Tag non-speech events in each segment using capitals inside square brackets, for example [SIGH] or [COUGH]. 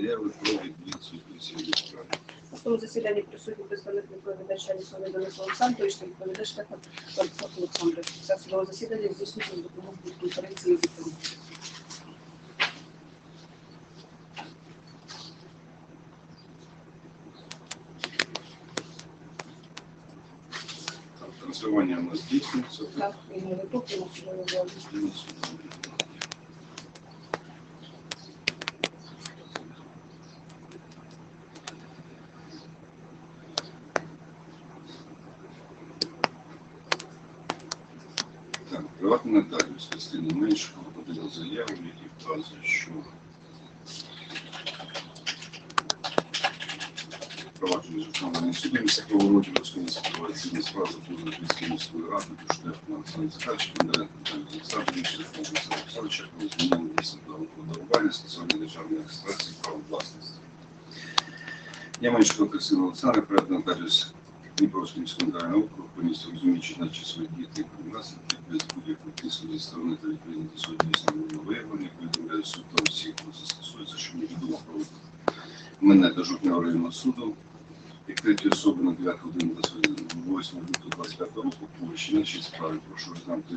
заяви про відвід судді справи. На тому засіданні присутні представник відповідача Лісовий Денис Олександрович та відповідач Технік Олександрович. Це судове засідання здійснюється з допомогою конференції віктору. Так, у нас здійснюється. Так, і на YouTube, і на судовій залі. І на суді. Так, приватний нотаріус Кристина Меншикова подала заяву, в вказує, що провадження житлового суду міського роді розколися проваційні справи за Київської міської ради, Душтеф на Олександр Захарович, Бондаренко Наталія Олександрович, Штефан Олександр Олександрович, про зміну місця дарування, скасування державної реєстрації права власності. Я Меншикова Кристина Олександр, приватний нотаріус Дніпровського міського нотаріального округу, по місту розуміючи, наче свої діти наслідки без будь-якого тиску зі сторони та відповідно до суду дійсно було виявлено, повідомляю суд та всіх, хто це стосується, що невідомо про мене до жовтневого районного суду, як треті особи на 9 годину до 8 лютого 25 року по щіночій справі. Прошу розглянути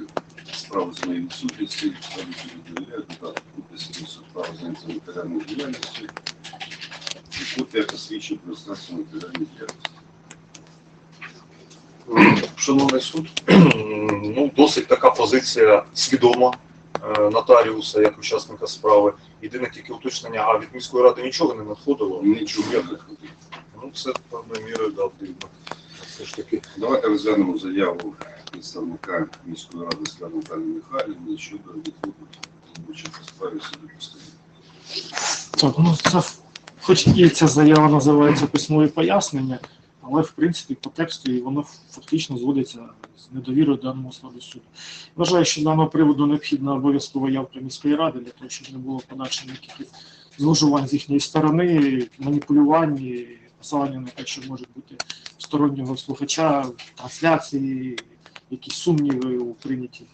справу з моєї відсутності, справі суду довіряю, додати підписи суд права зайняття матеріальною діяльністю і копія посвідчень про реєстрацію матеріальної діяльності. Шановний суд, [CLEARS THROAT] ну досить така позиція свідома е, нотаріуса як учасника справи. Єдине тільки уточнення, а від міської ради нічого не надходило. Нічого. Ну це певною мірою да, дивно. Все ж таки. Давайте розглянемо заяву представника міської ради Скляна Наталії Михайлівни щодо відводу справі суду постанови. Так, ну це хоч і ця заява називається письмові пояснення, але в принципі по тексту і воно фактично зводиться з недовірою даному складу суду. Вважаю, що з даного приводу необхідна обов'язкова явка міської ради для того, щоб не було подальших якихось зловживань з їхньої сторони, маніпулювань, посилання на те, що може бути стороннього слухача, трансляції, якісь сумніви у прийняті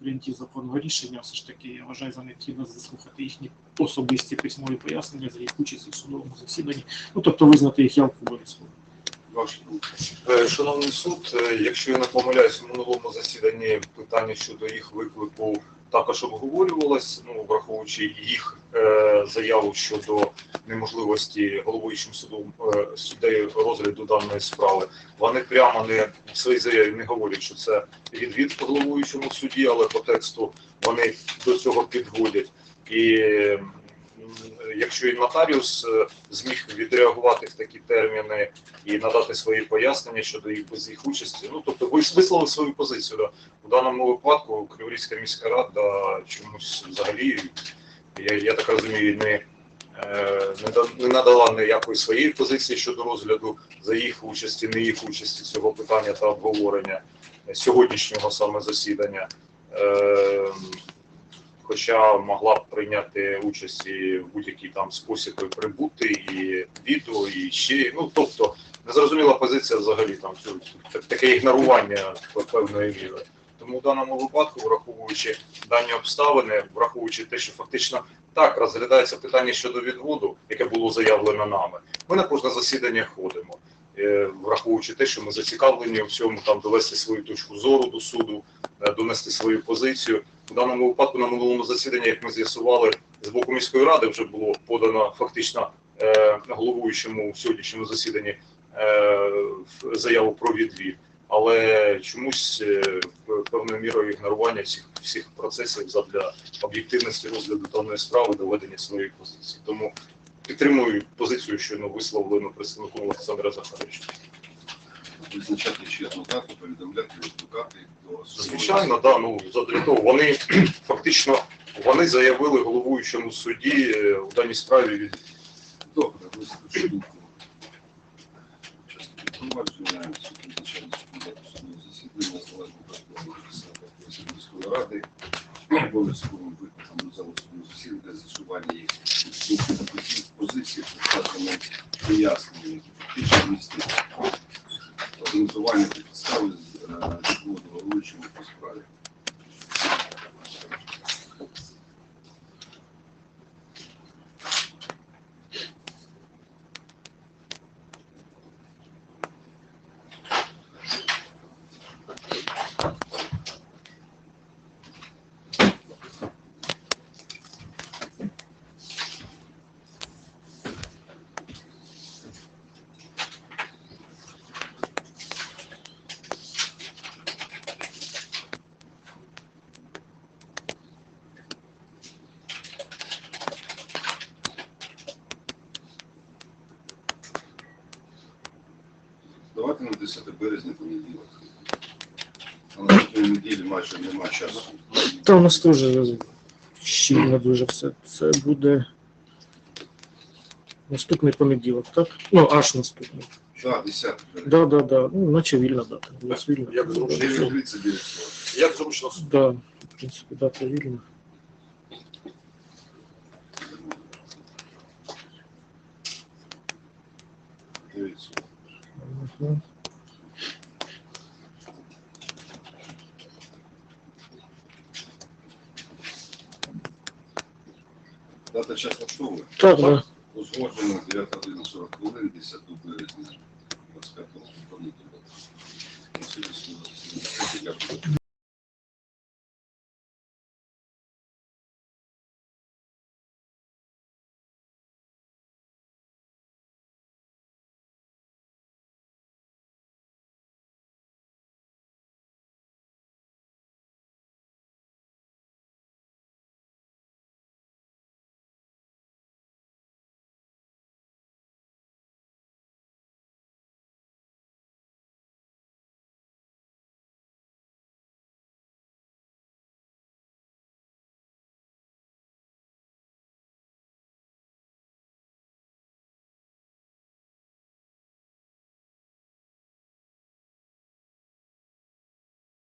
прийнятті законного рішення, все ж таки я вважаю за необхідно заслухати їхні особисті письмові пояснення за їх участь у судовому засіданні, ну тобто визнати їх явку обов'язково. Думка. Е, Шановний суд, е, якщо я не помиляюсь, у минулому засіданні питання щодо їх виклику також обговорювалось, ну враховуючи їх е, заяву щодо неможливості головуючим судом е, суддею розгляду даної справи. Вони прямо не в своїй заяві не говорять, що це відвід головуючому суді, але по тексту вони до цього підводять. І якщо і нотаріус е, зміг відреагувати в такі терміни і надати свої пояснення щодо їх без їх участі. Ну тобто ви висловили свою позицію. Да. У даному випадку Криворізька міська рада чомусь взагалі, я, я так розумію, не, е, не, надала ніякої своєї позиції щодо розгляду за їх участі, не їх участі цього питання та обговорення е, сьогоднішнього саме засідання. Хоча могла б прийняти участь і в будь-який там спосіб прибути, і відео, і ще. Ну тобто незрозуміла позиція взагалі там таке ігнорування певної міри. Тому в даному випадку, враховуючи дані обставини, враховуючи те, що фактично так розглядається питання щодо відводу, яке було заявлено нами. Ми на кожне засідання ходимо, е, враховуючи те, що ми зацікавлені в цьому там довести свою точку зору до суду, е, донести свою позицію. В даному випадку на минулому засіданні, як ми з'ясували, з боку міської ради вже було подано фактично е, головуючому в сьогоднішньому засіданні е, заяву про відвід, але чомусь е, певною мірою ігнорування всіх всіх процесів задля об'єктивності розгляду даної справи, доведення своєї позиції. Тому підтримую позицію, що висловлену представником Олександра Захаровича. Визначати ще одну дату, повідомляти адвокати до Звичайно, да, ну задля того вони [CLEARS THROAT] фактично вони заявили головуючому суді е, у даній справі від Добре, висловити думку. Часто провадження, суд визначає дату судового засідання, залежно від міської ради, обов'язковим викликом до залу судового засідання для з'ясування їх та позиції, показано пояснення, фактично містять організування та підстави з відводу головуючого по справі. Наступне 10 березня понеділок. А на наступній неділі майже немає часу. Та у нас теж щільно дуже все. Це буде наступний понеділок, так? Ну, аж наступний. Так, 10 березня. Да, да, да. Ну, наче вільна дата. У нас вільна. Як зручно. 9.30 9 Як зручно Да, в принципі, дата вільна. Дивіться. Дата час влаштовує. Так, так. Узгоджено 9 година 40 хвилин 10 березня 25 року. Дякую.